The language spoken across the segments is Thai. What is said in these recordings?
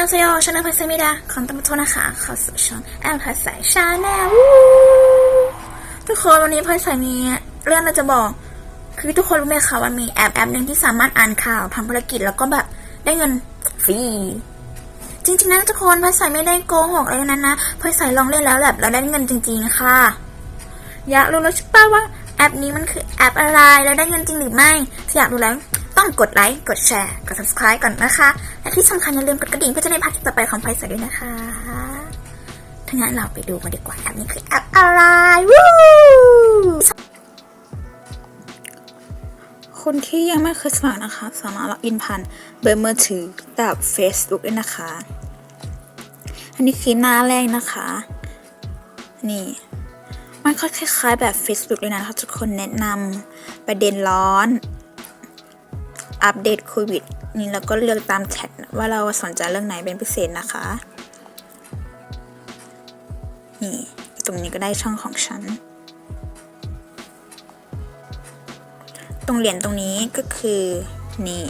ยองเซโยชาแนลพัสมิดาขอต้อนรับทุกนะคะเข้าสู่ช่องแอลพัสสายชาแนลทุกคนวันนี้พัสสายมีเรื่องเราจะบอก คือทุกคนรู้ไหมคะว่ามีแอปแอปหนึ่งที่สามารถอ่านข่าวทำภารกิจแล้วก็แบบได้เงินฟรีจริงๆนะทุกคนพัสสายไม่ได้โกหกอะไรนั้นนะพัสสายลองเล่นแล้วแบบเราได้เงินจริง ๆ ค่ะ อยากรู้แล้วใช่ปะว่าแอปนี้มันคือแอปอะไรแล้วได้เงินจริงหรือไม่อยากรู้แล้ว ต้องกดไลค์ กดแชร์ กด subscribe ก่อนนะคะ และที่สำคัญอย่าลืมกดกระดิ่งเพื่อจะได้พลาดคลิปต่อไปของไพศาลด้วยนะคะ ถ้างั้นเราไปดูกันดีกว่าแอปนี้คือแอปอะไรวู้คนที่ยังไม่เคยสมัครนะคะ สามารถล็อกอินผ่านเบอร์มือถือกับ Facebook ด้นะคะ อันนี้คือหน้าแรกนะคะ นี่มันค่อยคล้ายๆแบบ Facebook เลยนะคะทุกคนแนะนำประเด็นร้อน อัปเดตโควิดนี่แล้วก็เลือกตามแชทว่าเราสนใจเรื่องไหนเป็นพิเศษนะคะ นี่ ตรงนี้ก็ได้ช่องของฉัน ตรงเหรียญตรงนี้ก็คือ นี่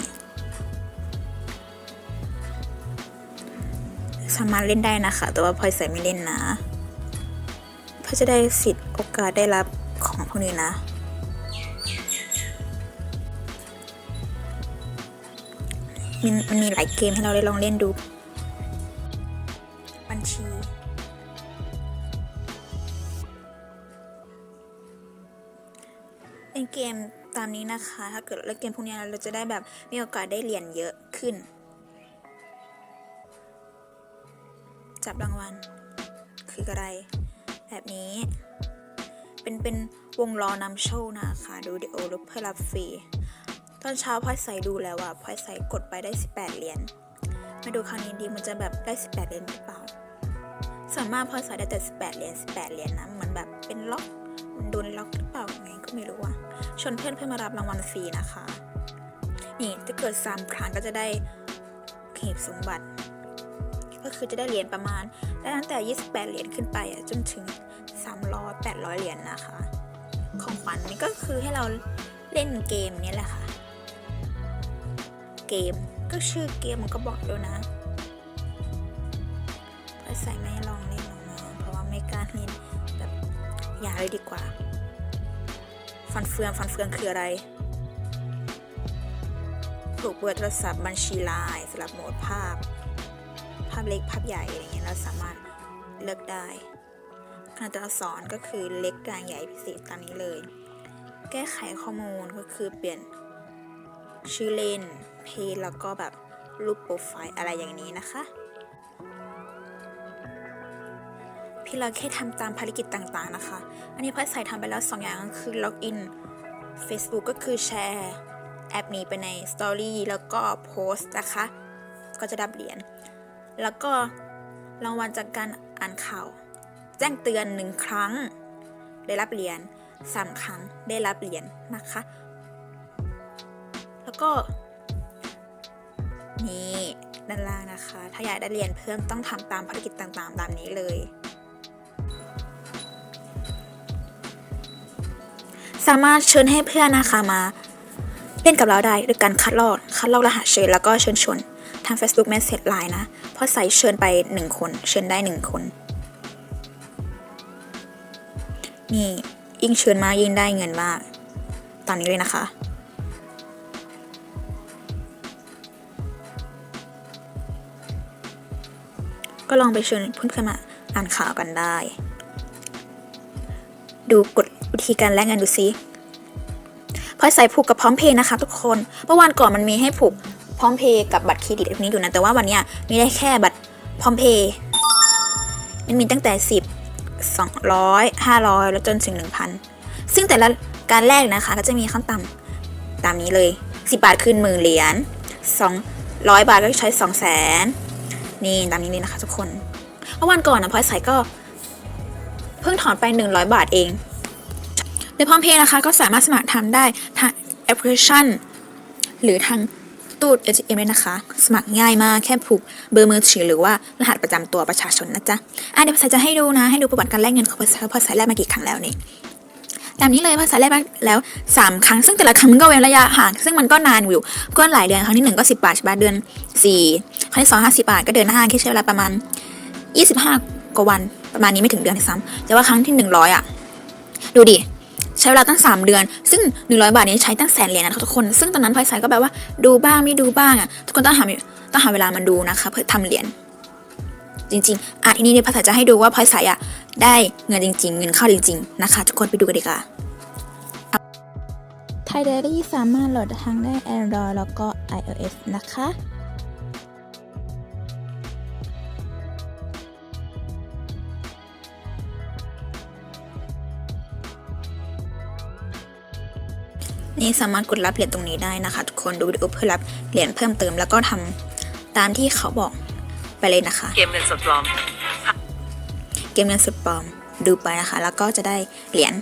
สามารถเล่นได้นะคะ แต่ว่าพลอยใส่ไม่เล่นนะ เพื่อจะได้สิทธิ์โอกาสได้รับของพวกนี้นะ มันมันมีหลายเกมให้เราได้ลองเล่นดู บัญชีเล่นเกมตามนี้นะคะ ถ้าเกิดเล่นเกมพวกนี้เราจะได้แบบมีโอกาสได้เหรียญเยอะขึ้น จับรางวัล คืออะไร แบบนี้ เป็นเป็นวงล้อนำโชคนะคะ ดูวิดีโอรูปเพื่อรับฟรี ตอนเช้าพลอยใส่ดูแล้วอะพลอยใส่กดไปได้ 18 เหรียญมาดูครั้งนี้ดีมันจะแบบได้ 18 เหรียญหรือเปล่าส่วนมากพลอยใส่ได้แต่ 18 เหรียญ 18 เหรียญนะเหมือนแบบเป็นล็อกมันโดนล็อกหรือเปล่าไงก็ไม่รู้อะชวนเพื่อนเพื่อนมารับรางวัลฟรีนะคะ นี่ถ้าเกิด3ครั้งก็จะได้เหีบสมบัติ ก็คือจะได้เหรียญประมาณได้ตั้งแต่ 28 เหรียญขึ้นไปอะจนถึง 300 800 เหรียญนะคะ ของขวัญนี่ก็คือให้เราเล่นเกมนี้แหละค่ะ เกม ก็ชื่อเกมมันก็บอกแล้วนะพอใส่ไม่ลองเล่นหรอกนะเพราะว่าไม่กล้าเล่นแบบอย่าเลยดีกว่า ฟันเฟืองฟันเฟืองคืออะไรผูกเบอร์โทรศัพท์บัญชีไลน์สำหรับโหมดภาพ ภาพเล็กภาพใหญ่อะไรเงี้ยเราสามารถเลือกได้ขนาดตัวอักษรก็คือเล็กกลางใหญ่พิเศษตามนี้เลย แก้ไขข้อมูลก็คือเปลี่ยน ชื่อเล่น เพจแล้วก็แบบรูปโปรไฟล์อะไรอย่างนี้นะคะ พี่เราแค่ทำตามภารกิจต่างๆนะคะ อันนี้พัดใส่ทำไปแล้ว 2 อย่างก็คือล็อกอิน Facebook ก็คือแชร์แอปนี้ไปในสตอรี่แล้วก็โพสต์นะคะ ก็จะรับเหรียญ แล้วก็รางวัลจากการอ่านข่าว แจ้งเตือนหนึ่งครั้ง ได้รับเหรียญสามครั้งได้รับเหรียญนะคะ ก็นี่ด้านล่างนะคะ ถ้าอยากได้เหรียญเพิ่มต้องทำตามภารกิจต่างๆ ตามนี้เลย สามารถเชิญให้เพื่อนนะคะมา เล่นกับเราได้ด้วยการคัดลอกคัดลอกรหัสเชิญแล้วก็เชิญชวนทาง Facebook Message Line นะเพราะใส่เชิญไป 1 คน เชิญได้ 1 คน นี่ยิ่งเชิญมากยิ่งได้เงินมากตอนนี้เลยนะคะ ก็ลองไปชิญเพื่อนๆมาอ่านข่าวกันได้ ดูกฎวิธีการแลกเงินดูซิพอยใส่ผูกกับพร้อมเพย์นะคะทุกคน เมื่อวานก่อนมันมีให้ผูกพร้อมเพย์กับบัตรเครดิตพวกนี้อยู่นะ แต่ว่าวันนี้มีได้แค่บัตรพร้อมเพย์มันมีตั้งแต่ 10 200 500 แล้วจนถึง 1,000 ซึ่งแต่ละการแลกนะคะก็จะมีขั้นต่ำตามนี้เลย 10 บาทคืนหมื่นเหรียญ200 บาทก็ใช้ 2 0 0 0 0 นี่ตามนี้เลยนะคะทุกคนเมื่อวันก่อนนะพลอยใส่ก็ เพิ่งถอนไป 100 บาทเองในพร้อมเพย์นะคะก็สามารถสมัครทำได้ทางแอปพลิเคชัน หรือทางตู้ ATM เลยนะคะ สมัครง่ายมากแค่ผูกเบอร์มือถือหรือว่ารหัสประจำตัวประชาชนนะจ๊ะอะเดี๋ยวภาษาจะให้ดูนะให้ดูประวัติการแลกเงินของภาษาภาษาแลกมากี่ครั้งแล้วนี่ ตามนี้เลยภาษาแรกแล้ว 3 ครั้งซึ่งแต่ละครั้งมันก็เว้นระยะห่างซึ่งมันก็นานอยู่ก็หลายเดือนครั้งที่ 1 ก็ 10 บาทใช่ปะเดือน 4 ครั้งที่ 2 50 บาทก็เดือน5คิดใช้เวลาประมาณ 25 กว่าวันประมาณนี้ไม่ถึงเดือนซ้ำแต่ว่าครั้งที่ 100 อะ ดูดิใช้เวลาตั้ง 3 เดือน ซึ่ง 100 บาทนี้ใช้ตั้งแสนเหรียญนะทุกคน ซึ่งตอนนั้นพลอยก็แบบว่าดูบ้างไม่ดูบ้างอะทุกคนต้องหาต้องหาเวลามาดูนะคะเพื่อทำเหรียญ จริงๆอะทีนี้เนี่ยภาษาจะให้ดูว่าพลอยใส่อะได้เงินจริง ๆ เงินเข้าจริง ๆ นะคะ ทุกคนไปดูกันดีกว่าไทยเดลี่สามารถโหลดทั้งได้ Android แล้วก็ iOS นะคะนี่สามารถกดรับเหรียญตรงนี้ได้นะคะ ทุกคนดูวิดีโอเพื่อรับเหรียญเพิ่มเติมแล้วก็ทำตามที่เขาบอก ไปเลยนะคะ เกมเงินสดปลอม เกมเงินสุดปลอมดูไปนะคะ แล้วก็จะได้เหรียญ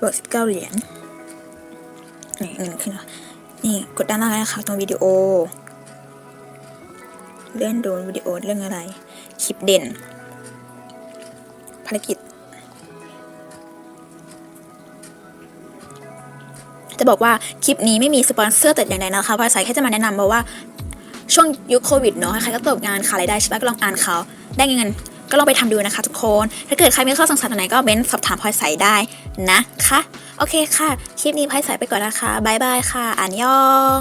บวกสิบเก้าเหรียญนี่เงินขึ้นแล้วนี่กดด้านล่างนะคะตรงวิดีโอ เลื่อนดูวิดีโอเรื่องอะไร คลิปเด่น ภารกิจ จะบอกว่าคลิปนี้ไม่มีสปอนเซอร์แต่อย่างใดนะคะพลอยสายแค่จะมาแนะนำเพราะว่า ช่วงยุคโควิดเนาะใครก็ตกงานขาดรายได้ใช่ไหมก็ลองอ่านเขาได้เงินก็ลองไปทำดูนะคะทุกคน ถ้าเกิดใครมีข้อสงสัยตรงไหนก็เบ้นสอบถามพลอยใสได้นะคะ โอเคค่ะ คลิปนี้พลอยใสไปก่อนนะคะบายบายค่ะ อ่านยอง